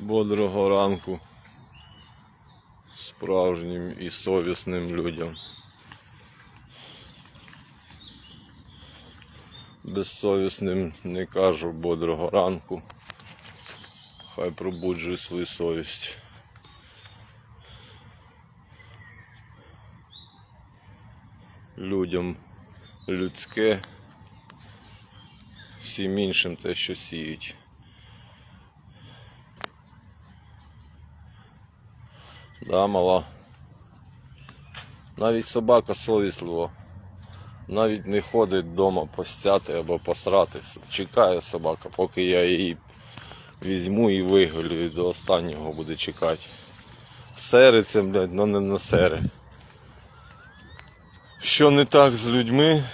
Бодрого ранку справжнім і совісним людям. Безсовісним не кажу бодрого ранку. Хай пробуджує свою совість. Людям людське, всім іншим те, що сіють. Да, мала. Навіть собака совіслива. Навіть не ходить вдома постяти або посратися. Чекає собака, поки я її візьму і виголю, і до останнього буде чекати. Сериться, блядь, но не на сере. Що не так з людьми?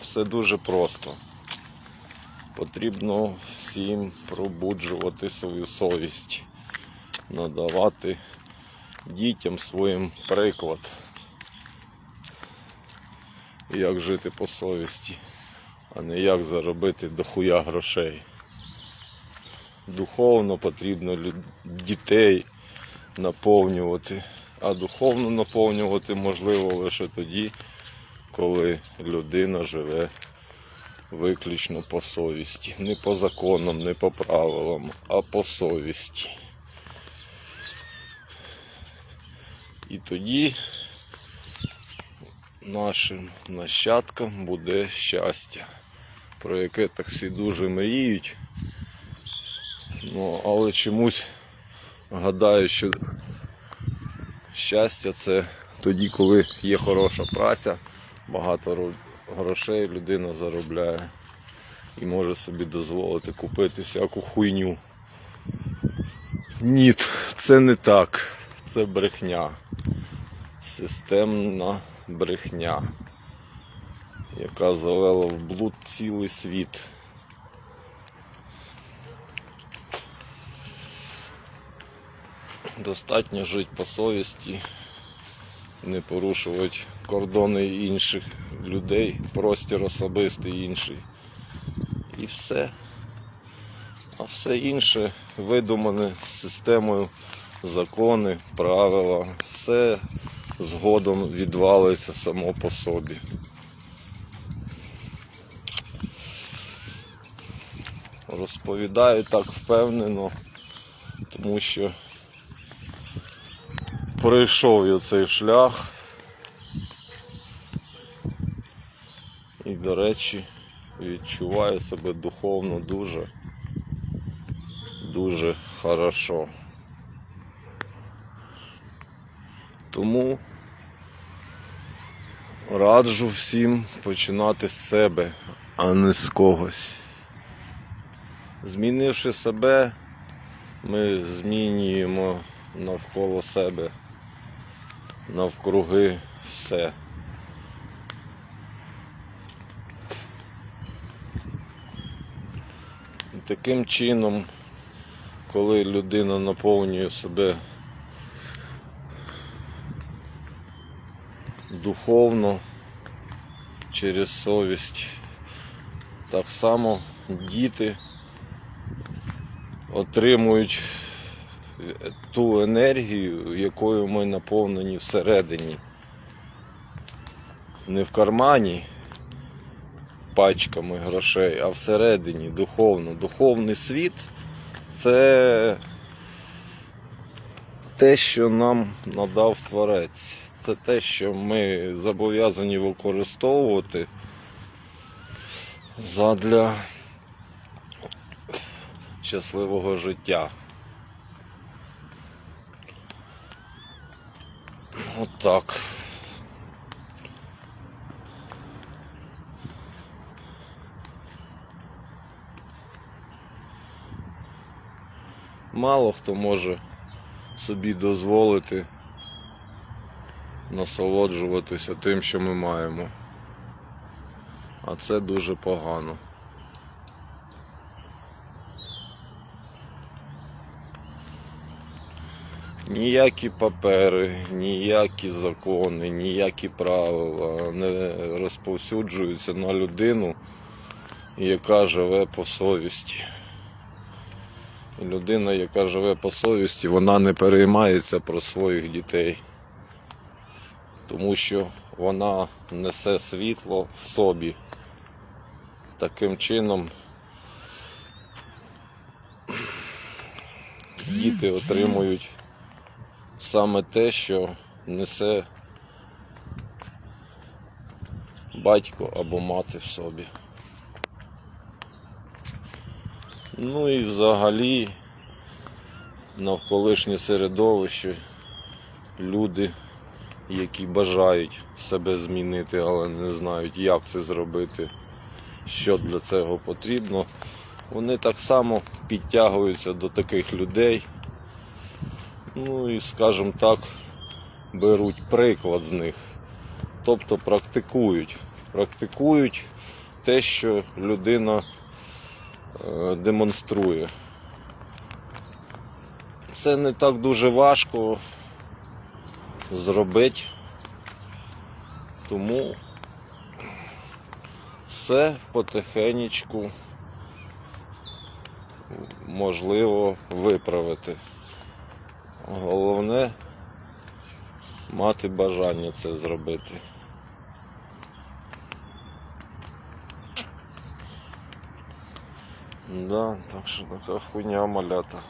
Все дуже просто. Потрібно всім пробуджувати свою совість, надавати дітям своїм приклад, як жити по совісті, а не як заробити дохуя грошей. Духовно потрібно дітей наповнювати, а духовно наповнювати можливо лише тоді, коли людина живе виключно по совісті. Не по законам, не по правилам, а по совісті. І тоді нашим нащадкам буде щастя, про яке так всі дуже мріють. Ну, але чомусь гадаю, що щастя це тоді, коли є хороша праця, багато грошей людина заробляє і може собі дозволити купити всяку хуйню. Ні, це не так. Це брехня. Системна брехня, яка завела в блуд цілий світ. Достатньо жити по совісті, не порушувати кордони інших людей, простір особистий інший. І все. А все інше видумане системою, закони, правила, все згодом відвалиться само по собі. Розповідаю так впевнено, тому що пройшов я цей шлях. До речі, відчуваю себе духовно дуже, дуже хорошо. Тому раджу всім починати з себе, а не з когось. Змінивши себе, ми змінюємо навколо себе, навкруги все. Таким чином, коли людина наповнює себе духовно через совість, так само діти отримують ту енергію, якою ми наповнені всередині. Не в кармані пачками грошей, а всередині духовно. Духовний світ це те, що нам надав Творець. Це те, що ми зобов'язані використовувати задля щасливого життя. От Мало хто може собі дозволити насолоджуватися тим, що ми маємо. А це дуже погано. Ніякі папери, ніякі закони, ніякі правила не розповсюджуються на людину яка живе по совісті. Людина, яка живе по совісті, вона не переймається про своїх дітей, тому що вона несе світло в собі. Таким чином діти отримують саме те, що несе батько або мати в собі. Ну і взагалі навколишнє середовище, люди, які бажають себе змінити, але не знають, як це зробити, що для цього потрібно, вони так само підтягуються до таких людей. Ну і, скажімо так, беруть приклад з них. Тобто практикують. Практикують те, що людина е, демонструє. Це не так дуже важко зробити, тому все потихенечку можливо виправити. Головне мати бажання це зробити. Да, так що така хуйня малята.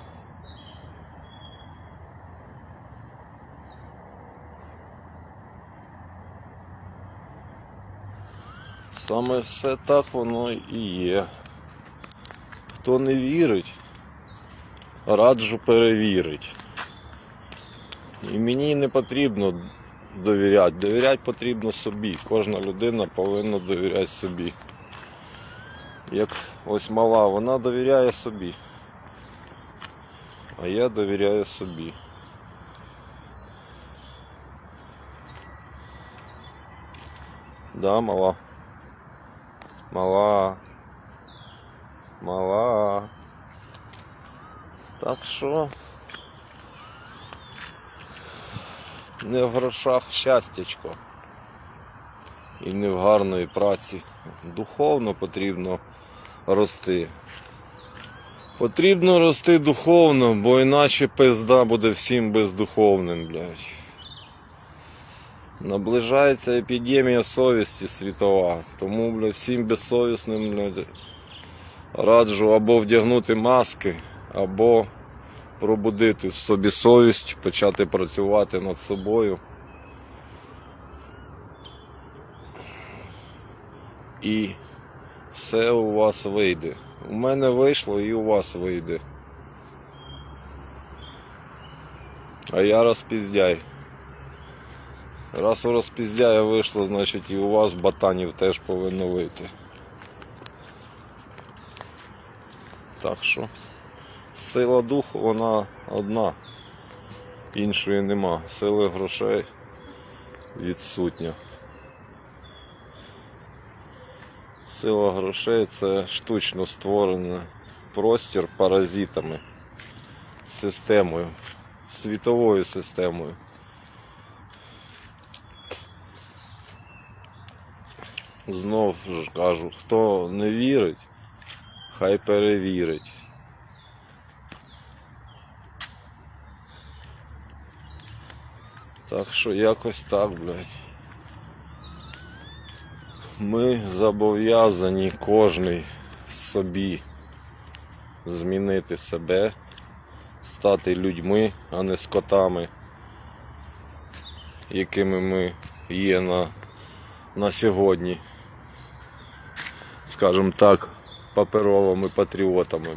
Саме все так воно і є. Хто не вірить, раджу перевірити. І мені не потрібно довіряти. Довіряти потрібно собі. Кожна людина повинна довіряти собі. Як ось мала, вона довіряє собі. А я довіряю собі. Да, мала. Мала. Мала. Так що не в грошах щастячко. І не в гарної праці. Духовно потрібно рости. Потрібно рости духовно, бо іначе пизда буде всім бездуховним, блядь. Наближається епідемія совісті світова. Тому, блядь, всім безсовісним, блядь, раджу або вдягнути маски, або пробудити в собі совість, почати працювати над собою. І все у вас вийде. У мене вийшло і у вас вийде. А я розпіздяй. Раз у розпіздяя вийшло, значить і у вас ботанів теж повинно вийти. Так що сила духу вона одна, іншої нема. Сили грошей відсутня. Сила грошей це штучно створений простір паразитами, системою, світовою системою. Знов ж кажу, хто не вірить, хай перевірить. Так що якось так, блядь. Ми зобов'язані кожний собі змінити себе, стати людьми, а не скотами, якими ми є на, на сьогодні. Скажімо так, паперовими патріотами.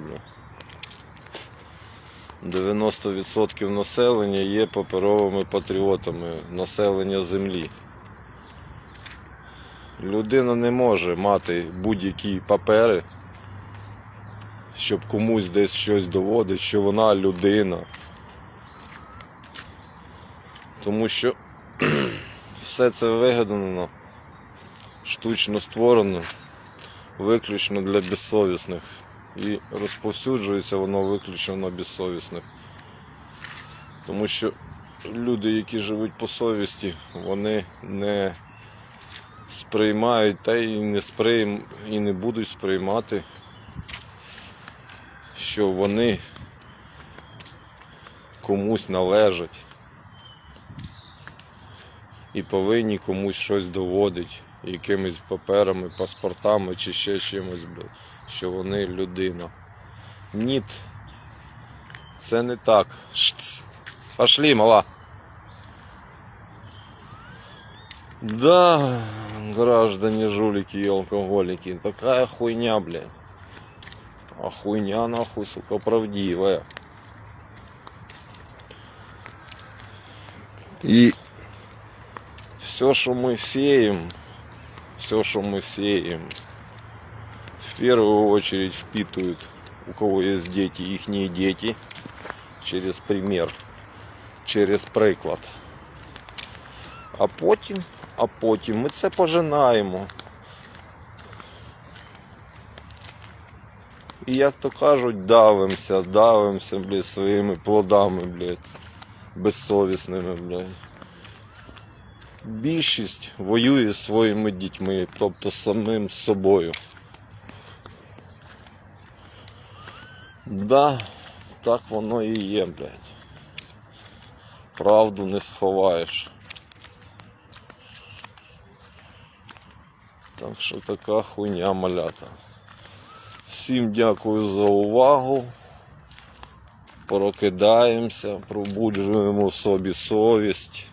90% населення є паперовими патріотами населення землі. Людина не може мати будь-які папери, щоб комусь десь щось доводить, що вона людина. Тому що все це вигадано, штучно створено, виключно для безсовісних. І розповсюджується воно виключно на безсовісних. Тому що люди, які живуть по совісті, вони не сприймають та й не сприйм... і не будуть сприймати, що вони комусь належать і повинні комусь щось доводити якимись паперами, паспортами чи ще чимось, що вони людина. Ніт. Це не так. Шц. Пошли, мала. Да, граждане, жулики и алкоголики, такая хуйня, блядь. А хуйня нахуй, сука, правдивая. И все, что мы сеем, все, что мы сеем, в первую очередь впитывают, у кого есть дети, ихние дети, через пример, через приклад. А потім, а потім ми це пожинаємо. І як то кажуть, давимося, давимося, блядь, своїми плодами, блядь, безсовісними, блядь. Більшість воює зі своїми дітьми, тобто самим собою. Да, так воно і є, блядь. Правду не сховаєш. Так що така хуйня малята. Всім дякую за увагу. Прокидаємося, пробуджуємо в собі совість.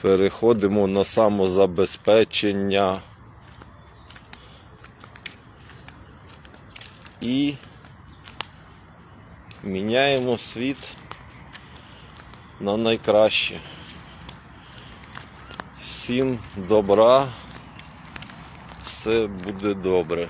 Переходимо на самозабезпечення. І міняємо світ на найкраще. Всім добра, все буде добре.